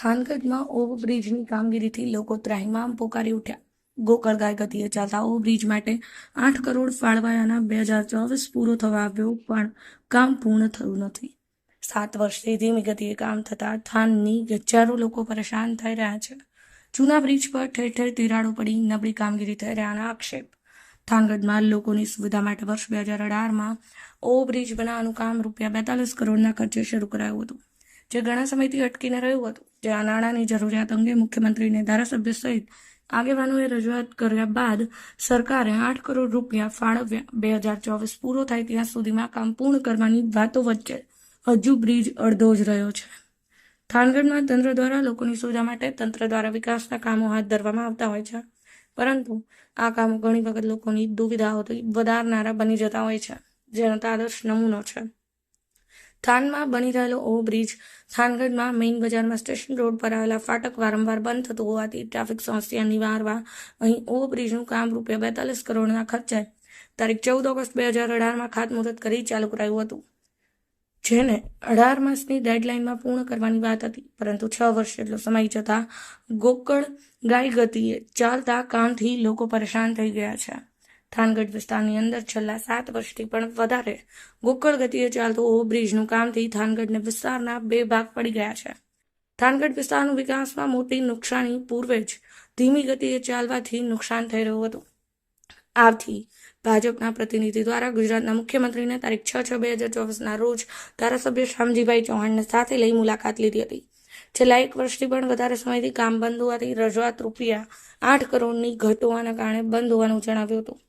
થાનગઢમાં ઓવરબ્રિજની કામગીરીથી લોકો ત્રાહિમામ પોકારી ઉઠ્યા. ગોકળગાય ગતિએ ચાલતા ઓવરબ્રિજ માટે આઠ કરોડ ફાળવાયાના બે હજાર ચોવીસ પૂરો થવા આવ્યો, પણ કામ પૂર્ણ થયું નથી. સાત વર્ષથી ધીમી ગતિએ કામ થતાં થાનની હજારો લોકો પરેશાન થઈ રહ્યા છે. જૂના બ્રિજ પર ઠેર ઠેર તિરાડો પડી નબળી કામગીરી થઈ રહ્યાના આક્ષેપ. થાનગઢમાં લોકોની સુવિધા માટે વર્ષ બે હજાર અઢારમાં ઓવરબ્રિજ બનાવવાનું કામ રૂપિયા બેતાલીસ કરોડના ખર્ચે શરૂ કરાયું હતું. જે ઘણા સમયથી અટકીને રહ્યું હતું, જે આ નાણાંની જરૂરિયાત અંગે મુખ્યમંત્રીને ધારાસભ્ય સહિત આગેવાનોએ રજૂઆત કર્યા બાદ સરકારે આઠ કરોડ રૂપિયા ફાળવ્યા. બે હજાર ચોવીસ પૂરો થાય ત્યાં સુધીમાં કામ પૂર્ણ કરવાની વાતો વચ્ચે હજુ બ્રિજ અડધો જ રહ્યો છે. થાનગઢમાં તંત્ર દ્વારા લોકોની સુવિધા માટે તંત્ર દ્વારા વિકાસના કામો હાથ ધરવામાં આવતા હોય છે. પરંતુ આ કામો ઘણી વખત લોકોની દુવિધાઓથી વધારનારા બની જતા હોય છે. જેનો આદર્શ નમૂનો છે. થાનમાં બની રહેલો ઓવરબ્રિજ થાનગઢમાં મેઇન બજારમાં સ્ટેશન રોડ પર આવેલા ફાટક વારંવાર બંધ થતું હોવાથી ટ્રાફિક સમસ્યા નિવારવા અહીં ઓવરબ્રિજનું કામ રૂપિયા બેતાલીસ કરોડના ખર્ચે તારીખ ચૌદ ઓગસ્ટ બે હજાર અઢારમાં ખાતમુહૂર્ત કરી ચાલુ કરાયું હતું. જેને અઢાર માસની ડેડલાઇનમાં પૂર્ણ કરવાની વાત હતી, પરંતુ છ વર્ષ જેટલો સમય જતાં ગોકળ ગાય ગતિએ ચાલતા કામથી લોકો પરેશાન થઈ ગયા છે. થાનગઢ વિસ્તારની અંદર છેલ્લા સાત વર્ષથી પણ વધારે ગોકળ ગતિએ ચાલતું ઓવરબ્રિજનું કામથી થાનગઢને વિસ્તારના બે ભાગ પડી ગયા છે. થાનગઢ વિસ્તારનું વિકાસમાં મોટી નુકસાની પૂર્વે જ ધીમી ગતિએ ચાલવાથી નુકસાન થઈ રહ્યું હતું. આથી ભાજપના પ્રતિનિધિ દ્વારા ગુજરાતના મુખ્યમંત્રીને તારીખ છ છ બે હજાર ચોવીસના રોજ ધારાસભ્ય શામજીભાઈ ચૌહાણને સાથે લઈ મુલાકાત લીધી હતી. છેલ્લા એક વર્ષથી પણ વધારે સમયથી કામ બંધ હોવાથી રજૂઆત રૂપિયા આઠ કરોડની ઘટ હોવાના કારણે બંધ હોવાનું જણાવ્યું હતું.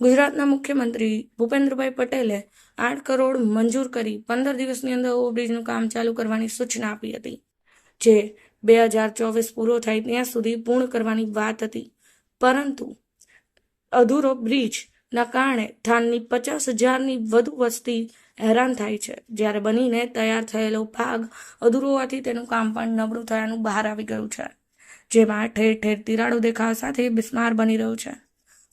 ગુજરાતના મુખ્યમંત્રી ભૂપેન્દ્રભાઈ પટેલે આઠ કરોડ મંજૂર કરી પંદર દિવસની અંદર ઓવરબ્રિજનું કામ ચાલુ કરવાની સૂચના આપી હતી, જે બે હજાર ચોવીસ પૂરો થાય ત્યાં સુધી પૂર્ણ કરવાની વાત હતી. પરંતુ અધૂરો બ્રિજના કારણે થાનની પચાસ હજારની વધુ વસ્તી હેરાન થાય છે. જ્યારે બનીને તૈયાર થયેલો ભાગ અધૂરો હોવાથી તેનું કામ પણ નબળું થયાનું બહાર આવી ગયું છે, જેમાં ઠેર ઠેર તિરાડો દેખાવા સાથે બિસ્માર બની રહ્યું છે.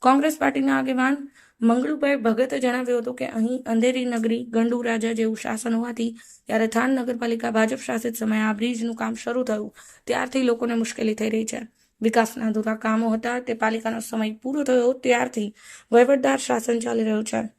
કોંગ્રેસ પાર્ટીના આગેવાન મંગળુભાઈ ભગતે જણાવ્યું હતું કે અહીં અંધેરી નગરી, ગંડુ રાજા જેવું શાસન હોવાથી ત્યારે થાન નગરપાલિકા ભાજપ શાસિત સમયે આ બ્રિજનું કામ શરૂ થયું. ત્યારથી લોકોને મુશ્કેલી થઈ રહી છે. વિકાસના અધૂરા કામો હતા, તે પાલિકાનો સમય પૂરો થયો, ત્યારથી વહીવટદાર શાસન ચાલી રહ્યું છે.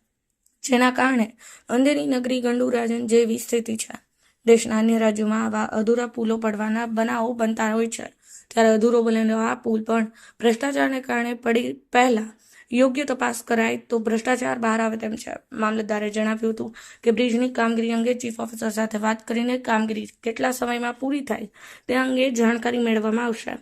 જેના કારણે અંધેરી નગરી, ગંડુ રાજન જેવી સ્થિતિ છે. દેશના અન્ય રાજ્યોમાં આવા અધૂરા પુલો પડવાના બનાવો બનતા હોય છે. ત્યારે અધૂરો બનેલો આ પુલ પણ ભ્રષ્ટાચારને કારણે પડી પહેલા યોગ્ય તપાસ કરાય તો ભ્રષ્ટાચાર બહાર આવે તેમ છે. મામલતદારે જણાવ્યું હતું કે બ્રિજની કામગીરી અંગે ચીફ ઓફિસર સાથે વાત કરીને કામગીરી કેટલા સમયમાં પૂરી થાય તે અંગે જાણકારી મેળવવામાં આવશે.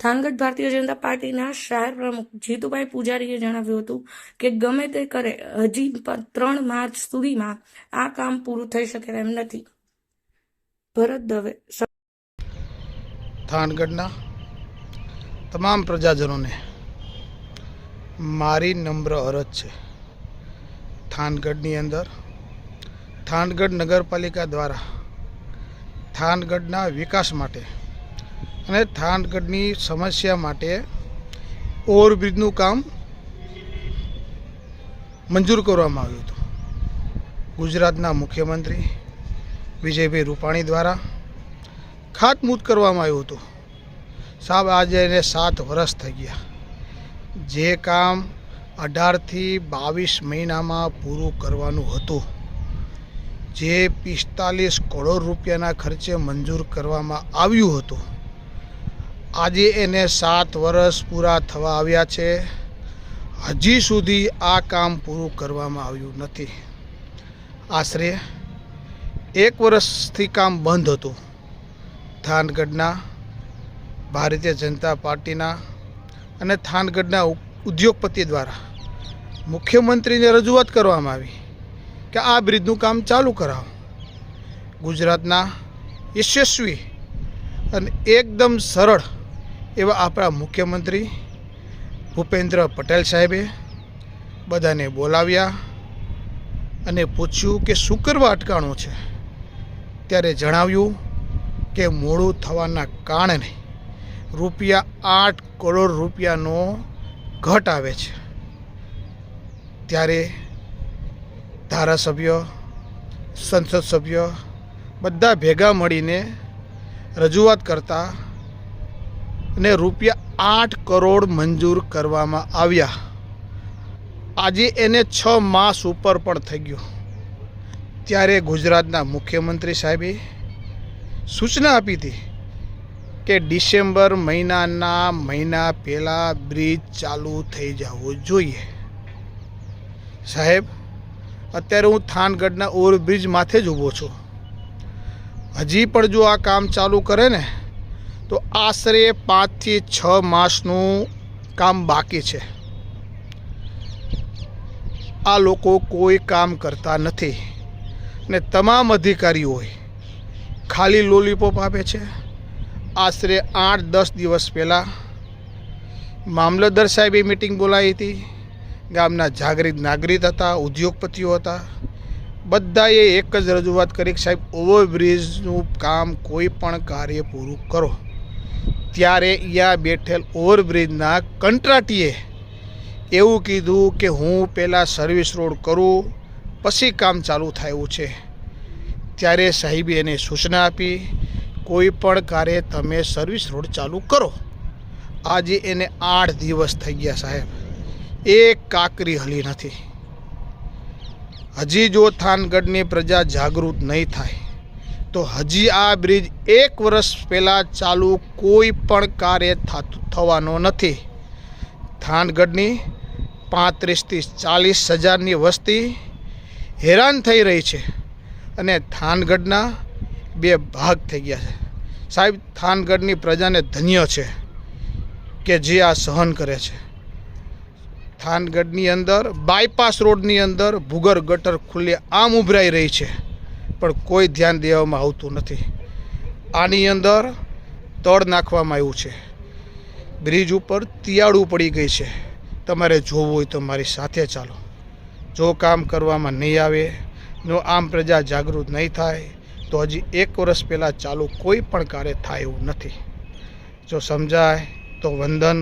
થાનગઢ ભારતીય જનતા પાર્ટીના શહેર પ્રમુખ જીતુભાઈ પૂજારીએ જણાવ્યું હતું કે ગમે તે કરે, હજી ત્રણ માર્ચ સુધીમાં આ કામ પૂરું થઈ શકે તેમ નથી. ભરત દવે થાનગઢના તમામ પ્રજાજનોને મારી નમ્ર અરજ છે. થાનગઢની અંદર થાનગઢ નગરપાલિકા દ્વારા થાનગઢના વિકાસ માટે અને થાનગઢની સમસ્યા માટે ઓવરબ્રિજનું કામ મંજૂર કરવામાં આવ્યું હતું. ગુજરાતના મુખ્યમંત્રી વિજયભાઈ રૂપાણી દ્વારા ખાતમુહૂર્ત કરવામાં આવ્યું હતું. સાહેબ, આજે એને સાત વર્ષ થઈ ગયા. જે કામ અઢારથી બાવીસ મહિનામાં પૂરું કરવાનું હતું, જે પિસ્તાલીસ કરોડ રૂપિયાના ખર્ચે મંજૂર કરવામાં આવ્યું હતું, આજે એને સાત વર્ષ પૂરા થવા આવ્યા છે. હજી સુધી આ કામ પૂરું કરવામાં આવ્યું નથી. આશરે એક વર્ષથી કામ બંધ હતું. થાનગઢના ભારતીય જનતા પાર્ટીના અને થાનગઢના ઉદ્યોગપતિ દ્વારા મુખ્યમંત્રીને રજૂઆત કરવામાં આવી કે આ બ્રિજનું કામ ચાલુ કરાવો. ગુજરાતના યશસ્વી અને એકદમ સરળ એવા આપણા મુખ્યમંત્રી ભૂપેન્દ્ર પટેલ સાહેબે બધાને બોલાવ્યા અને પૂછ્યું કે શું કરવા અટકાણું છે? ત્યારે જણાવ્યું કે મોડું થવાના કારણે રૂપિયા આઠ કરોડ રૂપિયાનો ઘટ આવે છે. ત્યારે ધારાસભ્ય, સંસદ સભ્ય બધા ભેગા મળીને રજૂઆત કરતા ને રૂપિયા આઠ કરોડ મંજૂર કરવામાં આવ્યા. આજે એને છ માસ ઉપર પણ થઈ ગયું. ત્યારે ગુજરાતના મુખ્યમંત્રી સાહેબે સૂચના આપી હતી કે ડિસેમ્બર મહિનાના મહિના પહેલાં બ્રિજ ચાલુ થઈ જવો જોઈએ. સાહેબ, અત્યારે હું થાનગઢના ઓવરબ્રિજ માથે જ ઊભો છું. હજી પણ જો આ કામ ચાલુ કરે ને, તો આશરે પાંચથી છ માસનું કામ બાકી છે. આ લોકો કોઈ કામ કરતા નથી. ને તમામ અધિકારીઓએ ખાલી લોલીપોપ આપે છે. આશરે આઠ, દસ દિવસ પહેલાં મામલતદાર સાહેબે મિટિંગ બોલાવી હતી. ગામના જાગૃત નાગરિક હતા, ઉદ્યોગપતિઓ હતા. બધાએ એક જ રજૂઆત કરી કે સાહેબ, ઓવરબ્રિજનું કામ કોઈ પણ કાર્ય પૂરું કરો. ત્યારે અહીંયા બેઠેલ ઓવરબ્રિજના કંટ્રાટીએ એવું કીધું કે હું પહેલાં સર્વિસ રોડ કરું પછી કામ ચાલુ થાય છે. ત્યારે સાહેબે એને સૂચના આપી, કોઈ પણ કાર્ય તમે સર્વિસ રોડ ચાલુ કરો. આજે એને આઠ દિવસ થઈ ગયા સાહેબ. એક કાકરી હલી નથી. હજી જો થાનગઢની પ્રજા જાગૃત નહીં થાય, તો હજી આ બ્રિજ એક વર્ષ પહેલાં ચાલુ કોઈ પણ કાર્ય થતું થવાનો નથી. થાનગઢની પાંત્રીસથી ચાલીસ હજારની વસ્તી હેરાન થઈ રહી છે અને થાનગઢના બે ભાગ થઈ ગયા છે. સાહેબ, થાનગઢની પ્રજાને ધન્ય છે કે જે આ સહન કરે છે. થાનગઢની અંદર બાયપાસ રોડની અંદર ભૂગર ગટર ખુલ્લે આમ ઉભરાઈ રહી છે, પણ કોઈ ધ્યાન દેવામાં આવતું નથી. આની અંદર તળ નાખવામાં આવ્યું છે. બ્રિજ ઉપર તિયાળું પડી ગઈ છે. તમારે જોવું હોય તો મારી સાથે ચાલો. જો કામ કરવામાં નહીં આવે જો આમ પ્રજા જાગૃત નહીં થાય, તો હજી એક વર્ષ પહેલાં ચાલુ કોઈ પણ કાર્ય થાય એવું નથી. જો સમજાય, તો વંદન